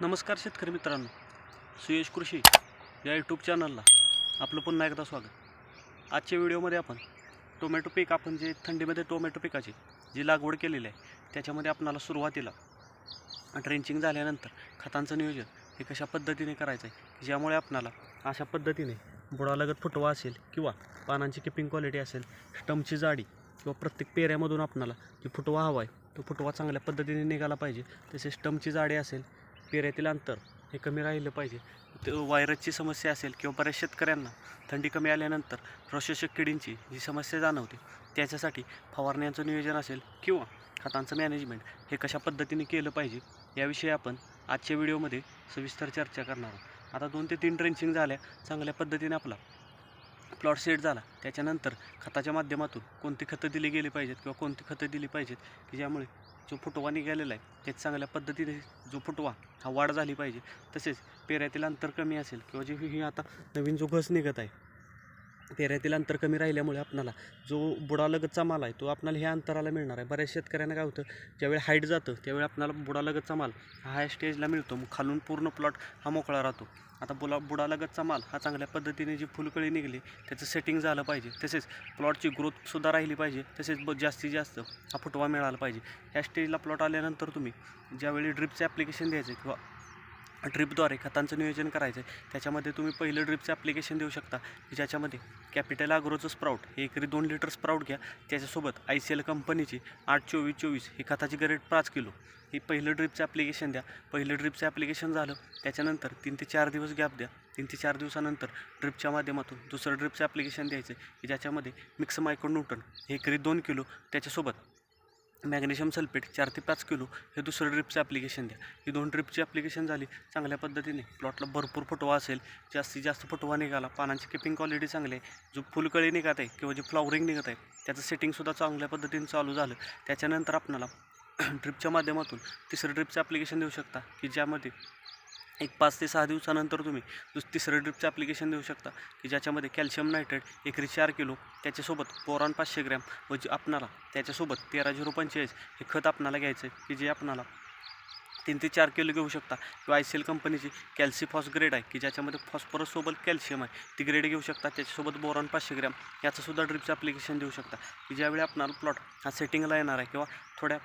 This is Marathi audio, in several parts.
नमस्कार शेतकरी मित्रांनो. सुयश कृषी या यूट्यूब चॅनलला आपलं पुन्हा एकदा स्वागत. आजच्या व्हिडिओमध्ये आपण टोमॅटो पीक आपण जे थंडीमध्ये टोमॅटो पिकाची जी लागवड केलेली आहे त्याच्यामध्ये आपणाला सुरुवातीला ट्रेंचिंग झाल्यानंतर खतांचं नियोजन हे कशा पद्धतीने करायचं आहे ज्यामुळे आपणाला अशा पद्धतीने बुडालगत फुटवा असेल किंवा पानांची किपिंग क्वालिटी असेल स्टमची जाडी किंवा प्रत्येक पेऱ्यामधून आपणाला जी फुटवा हवा आहे तो फुटवा चांगल्या पद्धतीने निघाला पाहिजे. तसेच स्टमची जाडी असेल पेऱ्यातील अंतर हे कमी राहिलं पाहिजे. ते व्हायरसची समस्या असेल किंवा बऱ्याच शेतकऱ्यांना थंडी कमी आल्यानंतर प्रशोषक किडींची जी समस्या जाणवते त्याच्यासाठी फवारण्यांचं नियोजन असेल किंवा खतांचं मॅनेजमेंट हे कशा पद्धतीने केलं पाहिजे याविषयी आपण आजच्या व्हिडिओमध्ये सविस्तर चर्चा करणार आहोत. आता दोन ते तीन ट्रेंचिंग झाल्या चांगल्या पद्धतीने आपला प्लॉट सेट झाला. त्याच्यानंतर खताच्या माध्यमातून कोणती खतं दिली गेली पाहिजेत किंवा कोणती खतं दिली पाहिजेत की ज्यामुळे जो फुटवा निघालेला आहे त्यात चांगल्या पद्धतीने जो फुटवा हा वाढ झाली पाहिजे तसेच पेऱ्यातील अंतर कमी असेल किंवा जे ही आता नवीन जो घस निघत आहे पेऱ्यातील अंतर कमी राहिल्यामुळे आपणाला जो बुडालगतचा माल आहे तो आपणाला ह्या अंतराला मिळणार आहे. बऱ्याच शेतकऱ्यांना काय होतं ज्यावेळी हाईट जातं त्यावेळी आपणाला बुडालगतचा माल हा ह्या स्टेजला मिळतो. मग खालून पूर्ण प्लॉट हा मोकळा राहतो. आता बुला बुडालगतचा माल हा चांगल्या पद्धतीने जी फुलकळी निघली त्याचं सेटिंग झालं पाहिजे. तसेच प्लॉटची ग्रोथसुद्धा राहिली पाहिजे. तसेच ब जास्तीत जास्त हा फुटवा मिळाला पाहिजे. ह्या स्टेजला प्लॉट आल्यानंतर तुम्ही ज्यावेळी ड्रिपचं ॲप्लिकेशन द्यायचं किंवा ड्रिपद्वारे खतांचं नियोजन करायचं आहे त्याच्यामध्ये तुम्ही पहिलं ड्रिपचं ॲप्लिकेशन देऊ शकता. की ज्याच्यामध्ये कॅपिटल आग्रोचं स्प्राऊट हे एकरी दोन लिटर स्प्राऊट घ्या. त्याच्यासोबत आय सी एल कंपनीची आठ चोवीस चोवीस ही खताची गरेट पाच किलो. ही पहिलं ड्रिपचं ॲप्लिकेशन द्या. पहिलं ड्रिपचं ॲप्लिकेशन झालं त्याच्यानंतर तीन ते चार दिवस गॅप द्या. तीन ते चार दिवसानंतर ड्रिपच्या माध्यमातून दुसरं ड्रिपचं ॲप्लिकेशन द्यायचं की ज्याच्यामध्ये मिक्स मायक्रोन्यूटन हे एकरी दोन किलो. त्याच्यासोबत मॅग्नेशियम सल्फेट चार ते पाच किलो हे दुसरं ड्रिपचं ॲप्लिकेशन द्या. ही दोन ड्रिपची ॲप्लिकेशन झाली चांगल्या पद्धतीने. प्लॉटला भरपूर फुटवा असेल जास्तीत जास्त फुटवा निघाला. पानांची किपिंग क्वालिटी चांगली आहे. जो फुलकळी निघत आहे किंवा जे फ्लॉवरिंग निघत आहे त्याचं सेटिंगसुद्धा चांगल्या पद्धतीने चालू झालं. त्याच्यानंतर आपणाला ड्रिपच्या माध्यमातून तिसरं ड्रिपचं ॲप्लिकेशन देऊ शकता की ज्यामध्ये एक पाच ते सहा दिवसानंतर तुम्ही दुस तिसरं ड्रिपचं ॲप्लिकेशन देऊ शकता. की ज्याच्यामध्ये कॅल्शियम नायट्रेट एकरी चार किलो त्याच्यासोबत बोरॉन पाचशे ग्रॅम व जे आपणाला त्याच्यासोबत तेरा झिरो पंचेचाळीस हे खत आपणाला घ्यायचं आहे की जे आपणाला तीन ते चार किलो घेऊ शकता. किंवा आय सी एल कंपनीची कॅल्सिफॉस ग्रेड आहे की ज्याच्यामध्ये फॉस्फरससोबत कॅल्शियम आहे ती ग्रेड घेऊ शकता. त्याच्यासोबत बोरॉन पाचशे ग्रॅम याचंसुद्धा ड्रिपचं ॲप्लिकेशन देऊ शकता. की ज्यावेळी आपणाला प्लॉट हा सेटिंगला येणार आहे किंवा थोड्या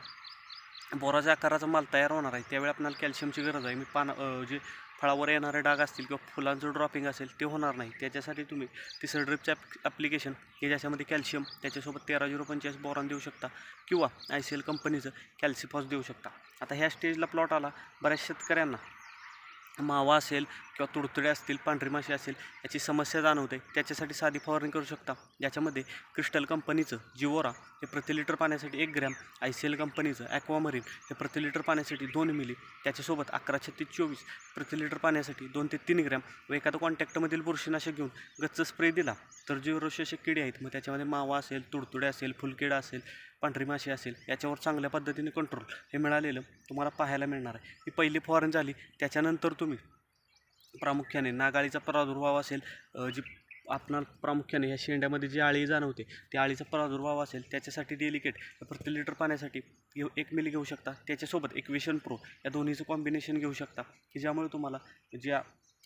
बोराच्या आकाराचा माल तयार होणार आहे. त्यावेळी आपल्याला कॅल्शियमची गरज आहे. मी पान जे फळावर येणारे डाग असतील किंवा फुलांचं ड्रॉपिंग असेल ते होणार नाही. त्याच्यासाठी तुम्ही तिसरं ड्रिपचं ॲप्लिकेशन हे ज्याच्यामध्ये कॅल्शियम त्याच्यासोबत तेरा झिरो पंचेचाळीस बोरान देऊ शकता किंवा आय सी एल कंपनीचं कॅल्सिफॉस देऊ शकता. आता ह्या स्टेजला प्लॉट आला. बऱ्याच शेतकऱ्यांना मावा असेल किंवा तुडतुडे असतील पांढरी माशी असेल याची समस्या जाणवते. त्याच्यासाठी साधी फवारणी करू शकता. ज्याच्यामध्ये क्रिस्टल कंपनीचं जिवोरा हे प्रति लिटर पाण्यासाठी एक ग्रॅम आय सी एल कंपनीचं ॲक्वामरीन हे प्रति लिटर पाण्यासाठी दोन मिली त्याच्यासोबत अकरा छत्तीस चोवीस प्रति लिटर पाण्यासाठी दोन ते तीन ग्रॅम व एखादा कॉन्टॅक्टमधील बुरशीनाशक घेऊन गच्च स्प्रे दिला तर जे रोशेशक किडे आहेत. मग त्याच्यामध्ये मावा असेल तुडतुडे असेल फुलकिडा असेल पांढरी माशी असेल याच्यावर चांगल्या पद्धतीने कंट्रोल हे मिळालेलं तुम्हाला पाहायला मिळणार आहे. ही पहिली फवारणी झाली त्याच्यानंतर तुम्ही प्रामुख्याने नागाळीचा प्रादुर्भाव असेल जी आपणाला प्रामुख्याने या शेंड्यामध्ये जी आळी जाणवते त्या आळीचा प्रादुर्भाव असेल त्याच्यासाठी डेलिकेट प्रति लिटर पाण्यासाठी घेऊ एक मिली घेऊ शकता. त्याच्यासोबत एक विशन प्रो या दोन्हीचं कॉम्बिनेशन घेऊ शकता. की ज्यामुळे तुम्हाला ज्या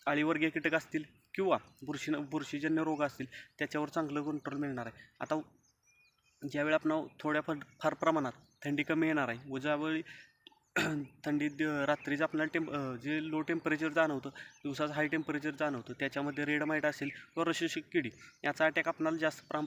आळीवर्गीय कीटक असतील किंवा बुरशी बुरशीजन्य रोग असतील त्याच्यावर चांगलं कंट्रोल मिळणार आहे. आता ज्यावेळी आपण थोड्याफार फार प्रमाणात थंडी कमी येणार आहे व ज्यावेळी थंडी रात्रीचं आपल्याला टेम्प जे लो टेम्परेचर जाणवतं दिवसाचं हाय टेम्परेचर जाणवतं त्याच्यामध्ये रेड माईट असेल किंवा रशोशिक किडी याचा अटॅक आपल्याला जास्त प्राम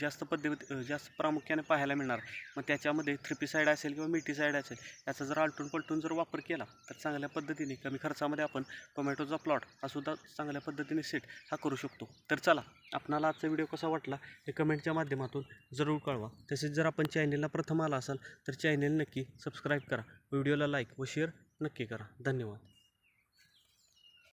जास्त पद्धत जास्त प्रामुख्याने पाहायला मिळणार. मग त्याच्यामध्ये थ्रिपीसाईड असेल किंवा मिटीसाईड असेल याचा जर आलटून पलटून जर वापर केला तर चांगल्या पद्धतीने कमी खर्चामध्ये आपण टोमॅटोचा प्लॉट हा सुद्धा चांगल्या पद्धतीने सेट हा करू शकतो. तर चला आपणाला आजचा व्हिडिओ कसा वाटला हे कमेंटच्या माध्यमातून जरूर कळवा. तसेच जर आपण चॅनेलला प्रथम आला असाल तर चॅनेल नक्की सबस्क्राईब करा. व्हिडिओला लाईक व शेअर नक्की करा. धन्यवाद.